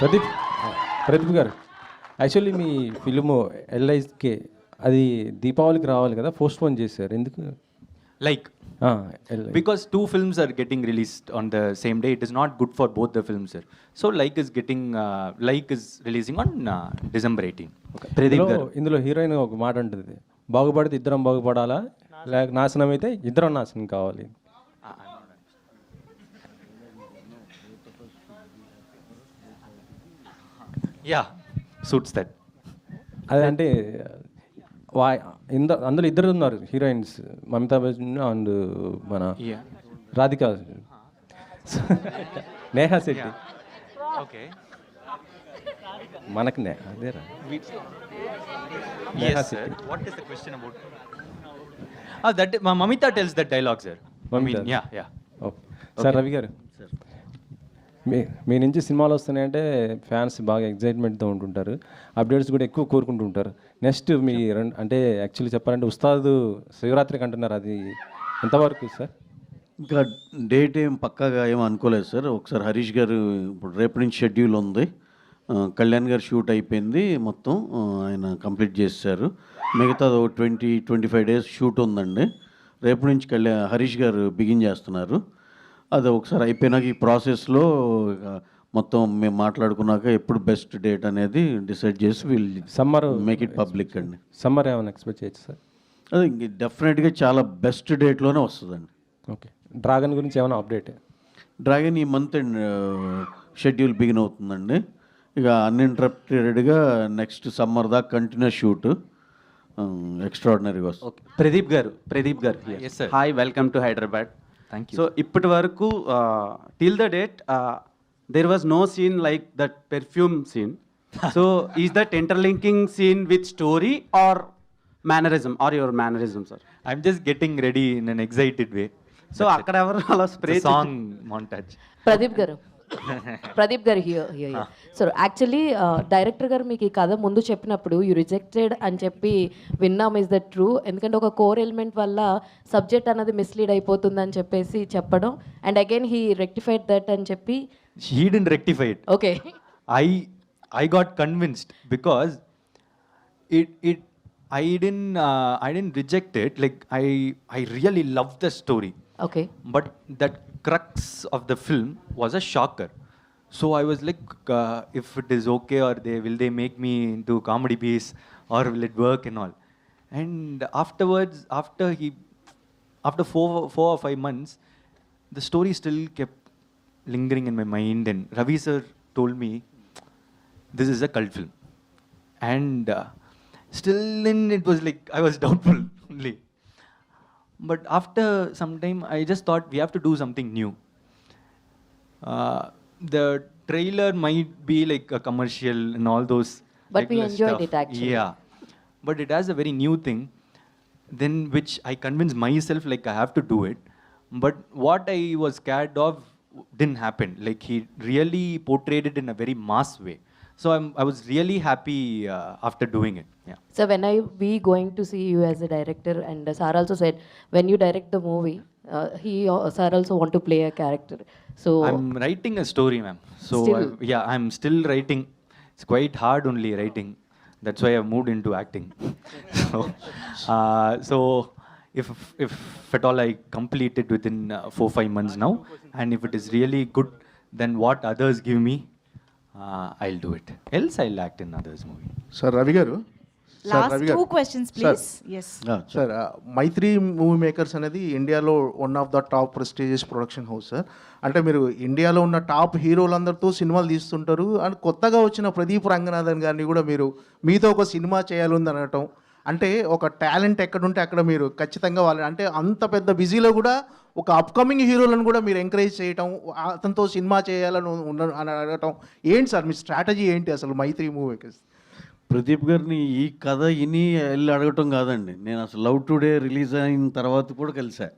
Pradeep Pradeep garu actually మీ film like అది దీపావళికి రావాలి కదా పోస్ట్ పోన్ చేశారు. ఎందుకు? Like because two films are getting release on the same day it is not good for both the film sir so like is getting like is releasing on December eighteen ఇందులో heroine ఒక మాట అంటుంది బాగుపడితే ఇద్దరం బాగుపడాలా? లేక నాశనం అయితే ఇద్దరం నాశనం కావాలి. యా సూట్స్ దట్ అదంటే వా ఇందో అందులో ఇద్దరు ఉన్నారు హీరోయిన్స్ మమతా బచ్చన్ అండ్ మన రాధిక. నేహా శెట్టి. ఓకే మనకి నే అదే what is the question about that మా Mamitha tells that dialogue sir mummy yeah yeah okay sir Ravi garu. మీ మీ నుంచి సినిమాలు వస్తున్నాయంటే ఫ్యాన్స్ బాగా ఎగ్జైట్మెంట్తో ఉంటుంటారు. అప్డేట్స్ కూడా ఎక్కువ కోరుకుంటుంటారు నెక్స్ట్ మీ రెండు అంటే యాక్చువల్లీ చెప్పాలంటే ఉస్తాదు శివరాత్రికి అంటున్నారు అది ఎంతవరకు సార్? ఇంకా డేట్ ఏం పక్కాగా ఏం అనుకోలేదు సార్. ఒకసారి హరీష్ గారు ఇప్పుడు రేపు నుంచి షెడ్యూల్ ఉంది. కళ్యాణ్ గారు షూట్ అయిపోయింది మొత్తం. ఆయన కంప్లీట్ చేశారు. మిగతా twenty twenty five days shoot ఉందండి. రేపు నుంచి కళ్యాణ్ హరీష్ గారు బిగిన్ చేస్తున్నారు. అది ఒకసారి అయిపోయినాక ఈ ప్రాసెస్లో ఇక మొత్తం మేము మాట్లాడుకున్నాక ఎప్పుడు బెస్ట్ డేట్ అనేది డిసైడ్ చేసి we'll summer make it public అండి. సమ్మర్ ఏమైనా ఎక్స్పెక్ట్ చేయొచ్చు సార్? అది డెఫినెట్గా చాలా బెస్ట్ డేట్లోనే వస్తుందండి. ఓకే. డ్రాగన్ గురించి ఏమైనా అప్డేట్? డ్రాగన్ ఈ మంత్ షెడ్యూల్ బిగిన్ అవుతుందండి. ఇక అన్ఇంటరప్టెడ్గా నెక్స్ట్ సమ్మర్ దాకా కంటిన్యూస్ షూట్. ఎక్స్ట్రాడినరీగా వస్తుంది. Okay. Pradeep garu Pradeep garu Yes, sir. Hi welcome to Hyderabad. Thank you. So ఇప్పటి వరకు till the date there was no scene like that perfume scene so is that interlinking scene with story or mannerism or your mannerism sir I'm just getting ready in an excited way. So అక్కడ ఎవరు అలా spray song montage. Pradeep garu Pradeep garu here here so actually director garu మీకు ఈ కథ ముందు చెప్పినప్పుడు you rejected అని చెప్పి విన్నాం ఇస్ దట్ ట్రూ ఎందుకంటే ఒక కోర్ ఎలిమెంట్ వల్ల సబ్జెక్ట్ అన్నది మిస్లీడ్ అయిపోతుంది అని చెప్పేసి చెప్పడం. And again he rectified that అని చెప్పి didn't rectify it. Okay I got convinced because it it I didn't uh, I didn't reject it. Like I I really loved the story, okay but that crux of the film was a shocker. So I was like, uh, if it is okay, or they will they make me into comedy piece, or will it work and all. And afterwards, after he, after four four or five months, the story still kept lingering in my mind. And Ravi sir told me, this is a cult film. And uh, still, then it was like I was doubtful only. But after some time, I just thought we have to do something new. Uh, the trailer might be like a commercial and all those. But we enjoyed stuff. it actually. Yeah, but it has a very new thing. Then which I convinced myself like I have to do it. But what I was scared of didn't happen. Like he really portrayed it in a very mass way. So I'm, I was really happy uh, after doing it. Yeah. So when are we going to see you as a director? And uh, also said, when you direct the movie, uh, he uh, or Sar also want to play a character. So I'm writing a story, ma'am. So I, yeah, I'm still writing. It's quite hard only writing. That's why I've moved into acting. so, uh, so if if at all I complete it within uh, four five months now, and if it is really good, then what others give me, uh, I'll do it. Else I'll act in others movie. Sir Ravi garu? Sir last Ravi two garu questions sir please yes sir Mythri movie makers అనేది ఇండియాలో one of the top prestigious production house sir అంటే మీరు ఇండియాలో ఉన్న top హీరోలందరితో సినిమాలు తీస్తుంటారు. And కొత్తగా వచ్చిన ప్రదీప్ రంగనాథన్ గారిని కూడా మీరు మీతో ఒక సినిమా చేయాలని అనటం అంటే ఒక టాలెంట్ ఎక్కడుంటే అక్కడ మీరు ఖచ్చితంగా వాళ్ళని అంటే అంత పెద్ద బిజీలో కూడా ఒక అప్కమింగ్ హీరోలను కూడా మీరు ఎంకరేజ్ చేయటం అతనితో సినిమా చేయాలని ఉన్న అని అడగటం ఏంటి సార్ మీ స్ట్రాటజీ ఏంటి అసలు మైత్రి మూవీ ప్రదీప్ గారిని ఈ కథ ఇని వెళ్ళి అడగటం కాదండి. నేను అసలు లవ్ టుడే రిలీజ్ అయిన తర్వాత కూడా కలిసా.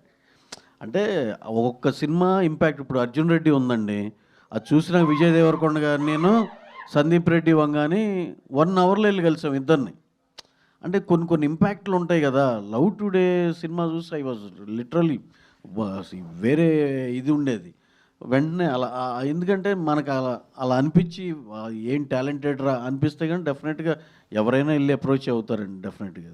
అంటే ఒక్కొక్క సినిమా ఇంపాక్ట్ ఇప్పుడు అర్జున్ రెడ్డి ఉందండి. అది చూసిన విజయ్ దేవరకొండ గారు నేను సందీప్ రెడ్డి వంగాని వన్ అవర్లో వెళ్ళి కలిసాం ఇద్దరిని. అంటే కొన్ని కొన్ని ఇంపాక్ట్లు ఉంటాయి కదా. లవ్ టుడే సినిమా చూసి ఐ వాజ్ లిటరలీ వేరే ఇది ఉండేది. వెంటనే అలా ఎందుకంటే మనకు అలా అలా అనిపించి ఏం టాలెంటెడ్ రా అనిపిస్తే కానీ డెఫినెట్గా ఎవరైనా వెళ్ళి అప్రోచ్ అవుతారండి డెఫినెట్గా.